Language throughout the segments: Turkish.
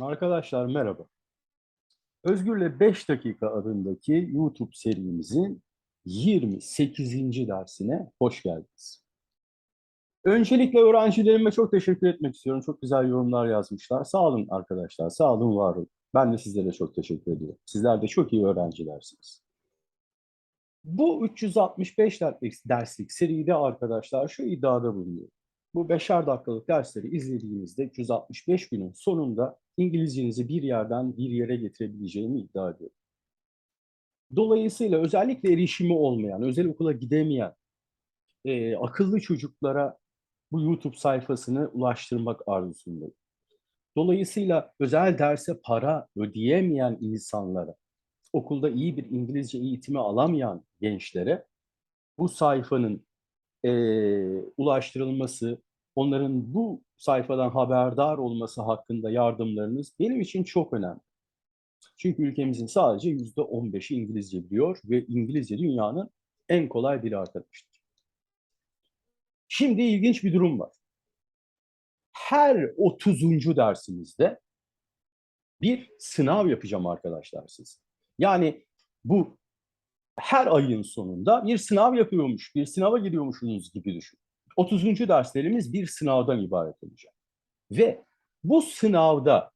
Arkadaşlar merhaba. Özgür'le 5 dakika adındaki YouTube serimizin 28. dersine hoş geldiniz. Öncelikle öğrencilerime çok teşekkür etmek istiyorum. Çok güzel yorumlar yazmışlar. Sağ olun arkadaşlar, sağ olun, var olun. Ben de sizlere çok teşekkür ediyorum. Sizler de çok iyi öğrencilersiniz. Bu 365 derslik, seride arkadaşlar şu iddiada bulunuyor. Bu beşer dakikalık dersleri izlediğinizde 365 günün sonunda İngilizcenizi bir yerden bir yere getirebileceğimi iddia ediyorum. Dolayısıyla özellikle erişimi olmayan, özel okula gidemeyen e, akıllı çocuklara bu YouTube sayfasını ulaştırmak arzusundayım. Dolayısıyla özel derse para ödeyemeyen insanlara, okulda iyi bir İngilizce eğitimi alamayan gençlere bu sayfanın e, ulaştırılması, onların bu sayfadan haberdar olması hakkında yardımlarınız benim için çok önemli. Çünkü ülkemizin sadece yüzde on beşi İngilizce biliyor ve İngilizce dünyanın en kolay dili arkadaşlar. Şimdi ilginç bir durum var. Her 30. dersimizde bir sınav yapacağım arkadaşlar siz. Yani bu her ayın sonunda bir sınav yapıyormuş, bir sınava giriyormuşsunuz gibi düşün. 30. derslerimiz bir sınavdan ibaret olacak. Ve bu sınavda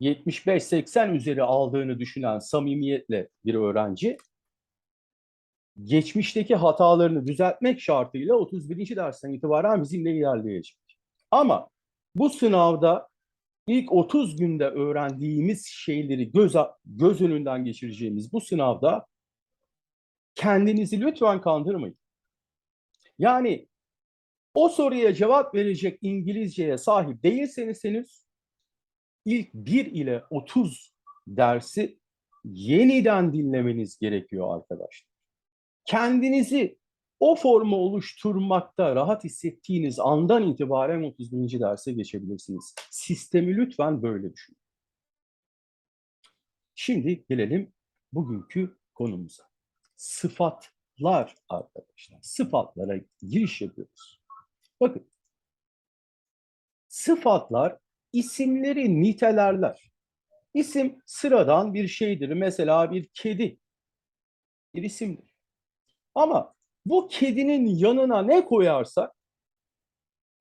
75-80 üzeri aldığını düşünen samimiyetle bir öğrenci geçmişteki hatalarını düzeltmek şartıyla 31. dersten itibaren bizimle ilerleyecek. Ama bu sınavda ilk 30 günde öğrendiğimiz şeyleri göz, göz önünden geçireceğimiz bu sınavda kendinizi lütfen kandırmayın. Yani o soruya cevap verecek İngilizceye sahip değilseniz henüz ilk 1 ile 30 dersi yeniden dinlemeniz gerekiyor arkadaşlar. Kendinizi o formu oluşturmakta rahat hissettiğiniz andan itibaren 31. derse geçebilirsiniz. Sistemi lütfen böyle düşünün. Şimdi gelelim bugünkü konumuza. Sıfatlar arkadaşlar. Sıfatlara giriş yapıyoruz. Bakın. Sıfatlar isimleri nitelerler. İsim sıradan bir şeydir. Mesela bir kedi bir isimdir. Ama bu kedinin yanına ne koyarsak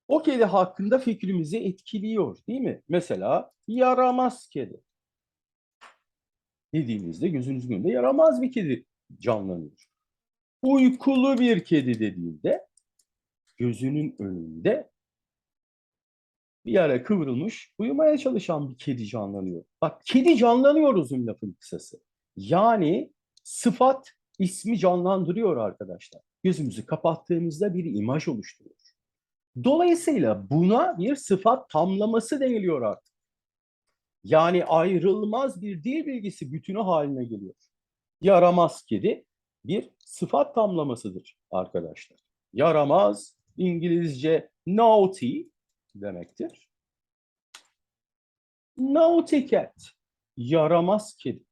o kedi hakkında fikrimizi etkiliyor değil mi? Mesela yaramaz kedi. Dediğimizde gözünüzün önünde yaramaz bir kedi canlanıyor. Uykulu bir kedi dediğinde gözünün önünde bir ara kıvrılmış uyumaya çalışan bir kedi canlanıyor. Bak kedi canlanıyor uzun lafın kısası. Yani sıfat ismi canlandırıyor arkadaşlar. Gözümüzü kapattığımızda bir imaj oluşturuyor. Dolayısıyla buna bir sıfat tamlaması deniliyor artık. Yani ayrılmaz bir dil bilgisi bütünü haline geliyor. Yaramaz kedi bir sıfat tamlamasıdır arkadaşlar. Yaramaz İngilizce naughty demektir. Naughty cat, yaramaz kedi.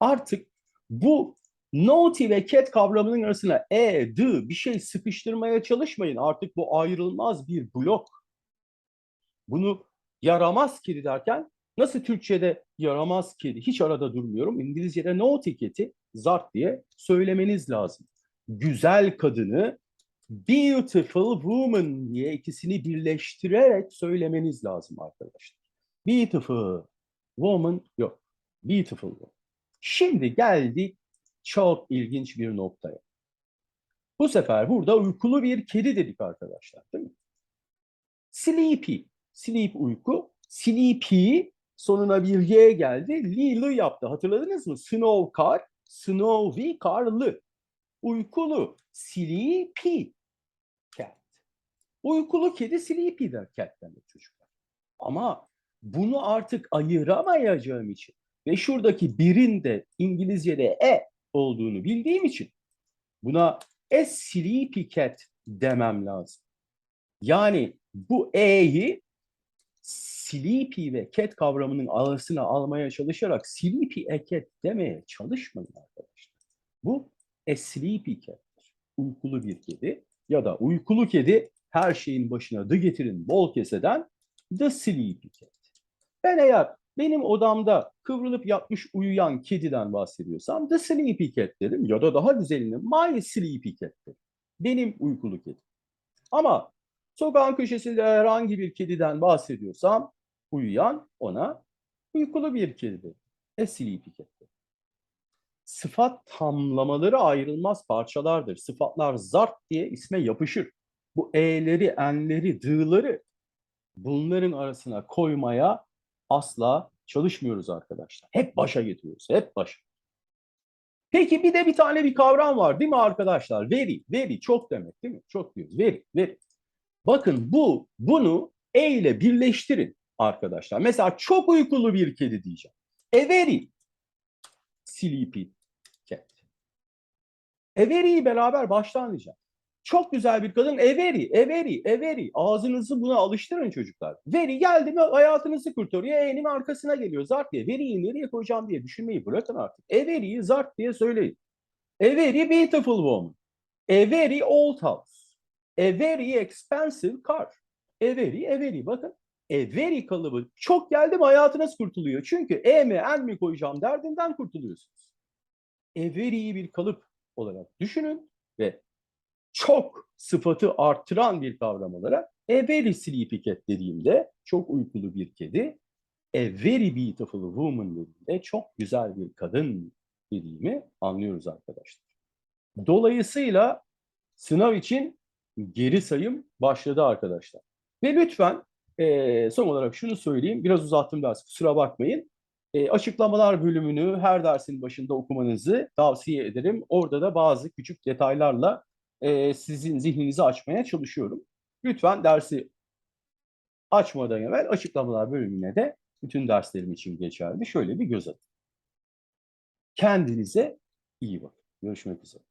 Artık bu naughty ve cat kavramının arasına e, d bir şey sıkıştırmaya çalışmayın. Artık bu ayrılmaz bir blok. Bunu yaramaz kedi derken nasıl Türkçe'de yaramaz kedi hiç arada durmuyorum. İngilizce'de naughty cat'i zart diye söylemeniz lazım. Güzel kadını beautiful woman diye ikisini birleştirerek söylemeniz lazım arkadaşlar. Beautiful woman yok. Beautiful woman. Şimdi geldik çok ilginç bir noktaya. Bu sefer burada uykulu bir kedi dedik arkadaşlar değil mi? Sleepy. Sleep uyku. Sleepy sonuna bir Y geldi. Li yaptı. Hatırladınız mı? Snow car. Snowy karlı. Uykulu. Sleepy cat. Uykulu kedi sleepy der cat demek çocuklar. Ama bunu artık ayıramayacağım için ve şuradaki birin de İngilizce'de e olduğunu bildiğim için buna a sleepy cat demem lazım. Yani bu e'yi sleepy ve cat kavramının arasına almaya çalışarak sleepy a cat demeye çalışmayın arkadaşlar. Bu a sleepy cat'tir. Uykulu bir kedi ya da uykulu kedi her şeyin başına the getirin bol keseden the sleepy cat. Ben eğer benim odamda kıvrılıp yatmış uyuyan kediden bahsediyorsam the sleepy cat dedim ya da daha güzelini my sleepy cat dedim. Benim uykulu kedim. Ama sokağın köşesinde herhangi bir kediden bahsediyorsam uyuyan ona uykulu bir kedi. A sleepy cat. Sıfat tamlamaları ayrılmaz parçalardır. Sıfatlar zart diye isme yapışır. Bu e'leri, enleri, dı'ları bunların arasına koymaya asla çalışmıyoruz arkadaşlar. Hep başa getiriyoruz, hep başa. Peki bir de bir tane bir kavram var değil mi arkadaşlar? Very, very çok demek değil mi? Çok diyoruz. Very, very. Bakın bu, bunu e ile birleştirin arkadaşlar. Mesela çok uykulu bir kedi diyeceğim. A very sleepy cat. A very'yi beraber baştan diyeceğim. Çok güzel bir kadın. E very, e very, e very. Ağzınızı buna alıştırın çocuklar. Very geldi mi hayatınızı kurtarıyor. E'nin arkasına geliyor. Zart diye. Very'yi nereye koyacağım diye düşünmeyi bırakın artık. E very'yi zart diye söyleyin. A very beautiful woman. A very old house. A very expensive car. A very, a very. Bakın. A very kalıbı çok geldi mi hayatınız kurtuluyor. Çünkü E mi en mi koyacağım derdinden kurtuluyorsunuz. A very'yi bir kalıp olarak düşünün ve çok sıfatı arttıran bir kavram olarak a very sleepy cat dediğimde çok uykulu bir kedi, a very beautiful woman dediğimde çok güzel bir kadın dediğimi anlıyoruz arkadaşlar. Dolayısıyla sınav için geri sayım başladı arkadaşlar. Ve lütfen eee, son olarak şunu söyleyeyim, biraz uzattım ders kusura bakmayın. E, açıklamalar bölümünü her dersin başında okumanızı tavsiye ederim. Orada da bazı küçük detaylarla e, sizin zihninizi açmaya çalışıyorum. Lütfen dersi açmadan evvel açıklamalar bölümüne de bütün derslerim için geçerli. Şöyle bir göz atın. Kendinize iyi bakın. Görüşmek üzere.